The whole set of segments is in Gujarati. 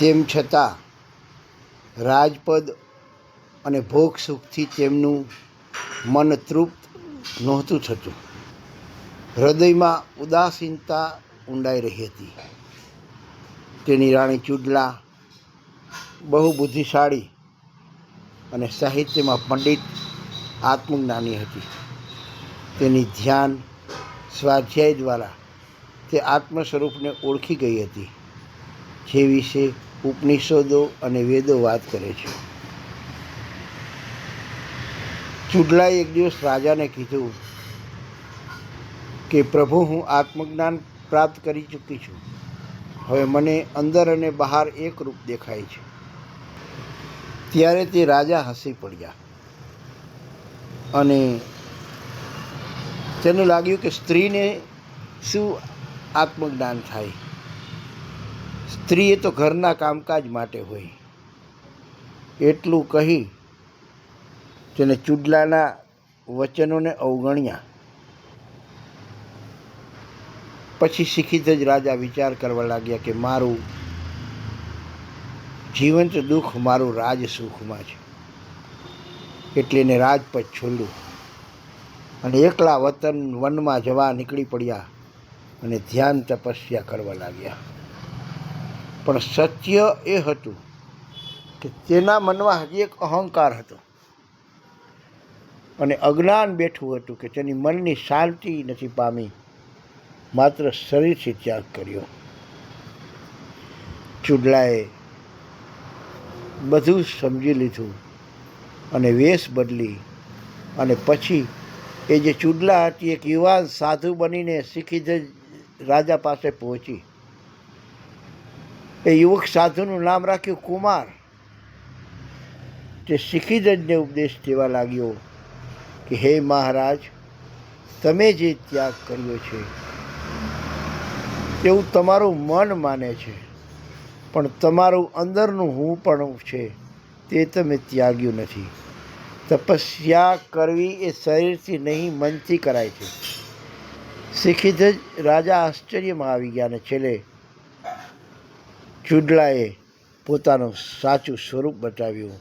તેમ છતાં રાજપદ અને ભોગ સુખથી તેમનું મન તૃપ્ત નહોતું થતું. હૃદયમાં ઉદાસીનતા ઊંડાઈ રહી હતી. તેની રાણી ચુડલા બહુ બુદ્ધિશાળી અને સાહિત્યમાં પંડિત આત્મજ્ઞાની હતી. તેની ધ્યાન સ્વાધ્યાય દ્વારા તે આત્મ સ્વરૂપને ઓળખી ગઈ હતી. જે વિશે ઉપનિષદો અને વેદો વાત કરે છે. ચુડલાએ એક દિવસ રાજાને કીધું કે, પ્રભુ, હું આત્મજ્ઞાન પ્રાપ્ત કરી ચૂકી છું. હવે મને અંદર અને બહાર એક રૂપ દેખાય છે. ત્યારે તે રાજા હસી પડ્યા અને તેને લાગ્યું કે સ્ત્રીને શું આત્મજ્ઞાન થાય? સ્ત્રી એ તો ઘરના કામકાજ માટે હોય. એટલું કહી તેને ચૂડલાના વચનોને અવગણ્યા. પછી શીખીત જ રાજા વિચાર કરવા લાગ્યા કે મારું જીવંત દુઃખ મારું રાજ સુખમાં છે. એટલે એને રાજપદ છોડ્યું. અને એકલા વતન વનમાં જવા નીકળી પડ્યા અને ધ્યાન તપસ્યા કરવા લાગ્યા. પણ સત્ય એ હતું કે તેના મનમાં હજી એક અહંકાર હતો. અને અજ્ઞાન બેઠું હતું કે તેની મનની શાંતિ નથી પામી, માત્ર શરીરથી ત્યાગ કર્યો. ચૂડલાએ બધું સમજી લીધું અને વેશ બદલી અને પછી એ જે ચૂડલા હતી, એક યુવાન સાધુ બનીને શીખી જ રાજા પાસે પહોંચી. એ યુવક સાધુનું નામ રાખ્યું કુમાર. તે શીખી જજને ઉપદેશ દેવા લાગ્યો કે, હે મહારાજ, તમે જે ત્યાગ કર્યો છે તેવું તમારું મન માને છે, પણ તમારું અંદરનું હું પણ છે, તે તમે ત્યાગ્યું નથી. તપસ્યા કરવી એ શરીરથી નહીં, મનથી કરાય છે. શીખી રાજા આશ્ચર્યમાં આવી ગયા અને છેલ્લે ચુડલાએ પોતાનું સાચું સ્વરૂપ બતાવ્યું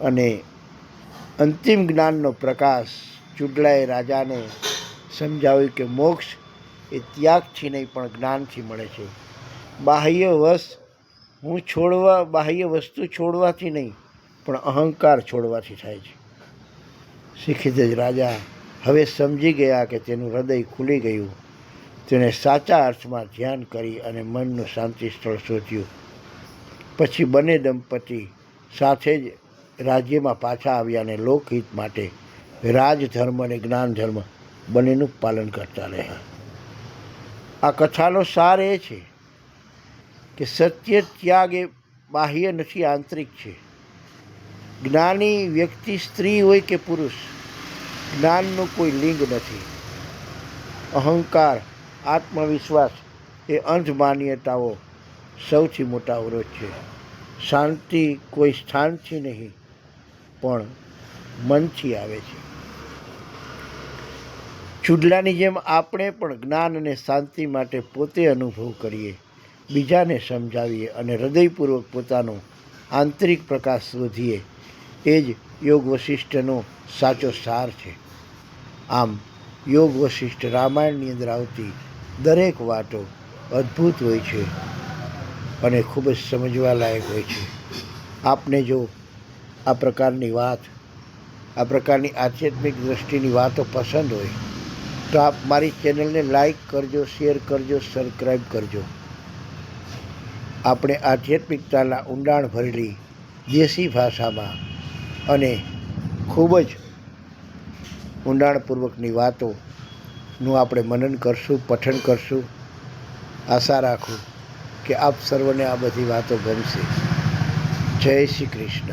અને અંતિમ જ્ઞાનનો પ્રકાશ ચુડલાએ રાજાને સમજાવ્યું કે મોક્ષ એ ત્યાગથી નહીં, પણ જ્ઞાનથી મળે છે. બાહ્ય વશ, હું છોડવા, બાહ્ય વસ્તુ છોડવાથી નહીં, પણ અહંકાર છોડવાથી થાય છે. શીખી જ રાજા હવે સમજી ગયા કે તેનું હૃદય ખુલી ગયું. તેણે સાચા અર્થમાં ધ્યાન કરી અને મનનું શાંતિ સ્થળ શોધ્યું. પછી બંને દંપતી સાથે જ રાજ્યમાં પાછા આવ્યા અને લોકહિત માટે રાજધર્મ અને જ્ઞાન ધર્મ બંનેનું પાલન કરતા રહ્યા. આ કથાનો સાર એ છે કે સત્ય ત્યાગ એ બાહ્ય નથી, આંતરિક છે. જ્ઞાની વ્યક્તિ સ્ત્રી હોય કે પુરુષ, જ્ઞાનનું કોઈ લિંગ નથી. અહંકાર આત્મવિશ્વાસ એ અંધ માન્યતાઓ સૌથી મોટા અવરોધ છે. શાંતિ કોઈ સ્થાનથી નહીં, પણ મનથી આવે છે. ચૂડલાની જેમ આપણે પણ જ્ઞાન અને શાંતિ માટે પોતે અનુભવ કરીએ, બીજાને સમજાવીએ અને હૃદયપૂર્વક પોતાનો આંતરિક પ્રકાશ શોધીએ, એ જ યોગ વશિષ્ઠનો સાચો સાર છે. આમ, યોગ વશિષ્ઠ રામાયણની અંદર આવતી દરેક વાતો અદ્ભુત હોય છે અને ખૂબ જ સમજવા લાયક હોય છે. આપને જો આ પ્રકારની વાત, આ પ્રકારની આધ્યાત્મિક દૃષ્ટિની વાતો પસંદ હોય, તો આપ મારી ચેનલને લાઈક કરજો, શેર કરજો સબસ્ક્રાઈબ કરજો. આપણે આધ્યાત્મિકતાના ઊંડાણ ભરેલી દેશી ભાષામાં અને ખૂબ જ ઊંડાણપૂર્વકની વાતોનું આપણે મનન કરશું, પઠન કરશું. આશા રાખું કે આપ સર્વને આ બધી વાતો ગમશે. જય શ્રી કૃષ્ણ.